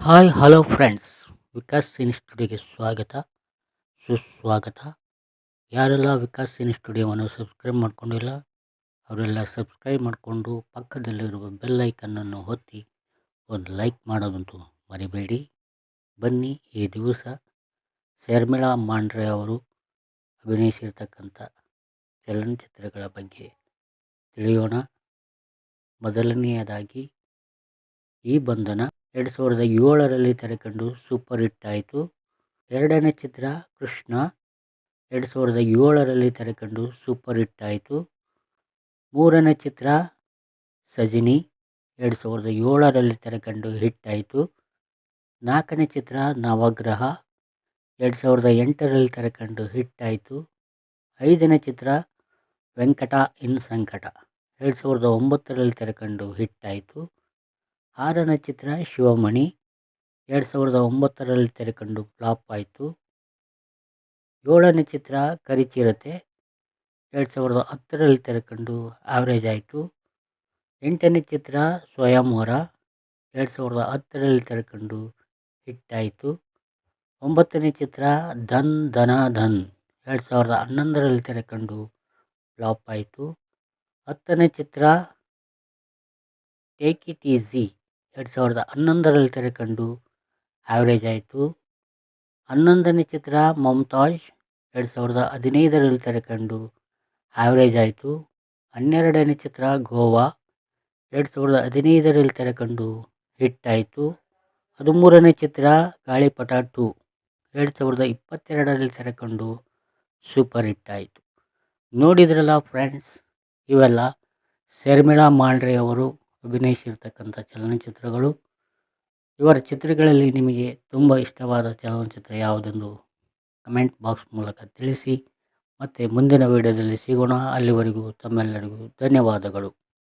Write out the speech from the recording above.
Hi hello friends Vikas cine ಸ್ಟುಡಿಯೋಗೆ ಸ್ವಾಗತ. ಸುಸ್ವಾಗತ. ಯಾರೆಲ್ಲ ವಿಕಾಸ್ ಸಿನಿ ಸ್ಟುಡಿಯೋವನ್ನು ಸಬ್ಸ್ಕ್ರೈಬ್ ಮಾಡ್ಕೊಂಡಿಲ್ಲ, ಅವರೆಲ್ಲ ಸಬ್ಸ್ಕ್ರೈಬ್ ಮಾಡಿಕೊಂಡು ಪಕ್ಕದಲ್ಲಿರುವ ಬೆಲ್ ಐಕನ್ನನ್ನು ಒತ್ತಿ, ಒಂದು ಲೈಕ್ ಮಾಡೋದಂತೂ ಮರಿಬೇಡಿ. ಬನ್ನಿ ಈ ದಿವಸ ಶರ್ಮಿಳಾ ಮಾಂಡ್ರೆ ಅವರು ಅಭಿನಯಿಸಿರ್ತಕ್ಕಂಥ ಚಲನಚಿತ್ರಗಳ ಬಗ್ಗೆ ತಿಳಿಯೋಣ. ಮೊದಲನೆಯದಾಗಿ ಈ ಬಂಧನ ಎರಡು ಸಾವಿರದ ಏಳರಲ್ಲಿ ತೆರೆಕಂಡು ಸೂಪರ್ ಹಿಟ್ ಆಯಿತು. ಎರಡನೇ ಚಿತ್ರ ಕೃಷ್ಣ. ಎರಡು ಸಾವಿರದ ಏಳರಲ್ಲಿ ತೆರೆಕಂಡು ಸೂಪರ್ ಹಿಟ್ ಆಯಿತು. ಮೂರನೇ ಚಿತ್ರ ಸಜಿನಿ. ಎರಡು ಸಾವಿರದ ಏಳರಲ್ಲಿ ತೆರೆಕಂಡು ಹಿಟ್ ಆಯಿತು. ನಾಲ್ಕನೇ ಚಿತ್ರ ನವಗ್ರಹ. ಎರಡು ಸಾವಿರದ ಎಂಟರಲ್ಲಿ ತೆರೆಕಂಡು ಹಿಟ್ ಆಯಿತು. ಐದನೇ ಚಿತ್ರ ವೆಂಕಟ ಇನ್ ಸಂಕಟ. ಎರಡು ಸಾವಿರದ ಒಂಬತ್ತರಲ್ಲಿ ತೆರೆಕಂಡು ಹಿಟ್ ಆಯಿತು. ಆರನೇ ಚಿತ್ರ ಶಿವಮಣಿ. ಎರಡು ಸಾವಿರದ ಒಂಬತ್ತರಲ್ಲಿ ತೆರೆಕಂಡು ಫ್ಲಾಪ್ ಆಯಿತು. ಏಳನೇ ಚಿತ್ರ ಕರಿಚಿರತೆ. ಎರಡು ಸಾವಿರದ ಹತ್ತರಲ್ಲಿ ತೆರೆಕಂಡು ಆವ್ರೇಜ್ ಆಯಿತು. ಎಂಟನೇ ಚಿತ್ರ ಸ್ವಯಂವರ ಎರಡು ಸಾವಿರದ ಹತ್ತರಲ್ಲಿ ತೆರೆಕಂಡು ಹಿಟ್ ಆಯಿತು. ಒಂಬತ್ತನೇ ಚಿತ್ರ ಧನ್ ಧನ ಧನ್. ಎರಡು ಸಾವಿರದ ಹನ್ನೊಂದರಲ್ಲಿ ತೆರೆಕಂಡು ಫ್ಲಾಪ್ ಆಯಿತು. ಹತ್ತನೇ ಚಿತ್ರ ಟೇಕ್ ಇಟ್ ಈಸಿ ಎರಡು ಸಾವಿರದ ಹನ್ನೊಂದರಲ್ಲಿ ತೆರೆಕಂಡು ಆ್ಯಾವ್ರೇಜ್ ಆಯಿತು. ಹನ್ನೊಂದನೇ ಚಿತ್ರ ಮಮ್ತಾಜ್ ಎರಡು ಸಾವಿರದ ಹದಿನೈದರಲ್ಲಿ ತೆರೆಕಂಡು ಆ್ಯಾವ್ರೇಜ್ ಆಯಿತು. ಹನ್ನೆರಡನೇ ಚಿತ್ರ ಗೋವಾ ಎರಡು ಸಾವಿರದ ಹದಿನೈದರಲ್ಲಿ ತೆರೆಕಂಡು ಹಿಟ್ ಆಯಿತು. ಹದಿಮೂರನೇ ಚಿತ್ರ ಗಾಳಿಪಟ ಟು ಎರಡು ಸಾವಿರದ ಇಪ್ಪತ್ತೆರಡರಲ್ಲಿ ತೆರೆಕಂಡು ಸೂಪರ್ ಹಿಟ್ ಆಯಿತು. ನೋಡಿದ್ರಲ್ಲ ಫ್ರೆಂಡ್ಸ್ ಇವೆಲ್ಲ ಶರ್ಮಿಳಾ ಮಾಂಡ್ರೆ ಅವರು ಅಭಿನಯಿಸಿರ್ತಕ್ಕಂಥ ಚಲನಚಿತ್ರಗಳು. ಇವರ ಚಿತ್ರಗಳಲ್ಲಿ ನಿಮಗೆ ತುಂಬ ಇಷ್ಟವಾದ ಚಲನಚಿತ್ರ ಯಾವುದೆಂದು ಕಮೆಂಟ್ ಬಾಕ್ಸ್ ಮೂಲಕ ತಿಳಿಸಿ. ಮತ್ತು ಮುಂದಿನ ವಿಡಿಯೋದಲ್ಲಿ ಸಿಗೋಣ. ಅಲ್ಲಿವರೆಗೂ ತಮ್ಮೆಲ್ಲರಿಗೂ ಧನ್ಯವಾದಗಳು.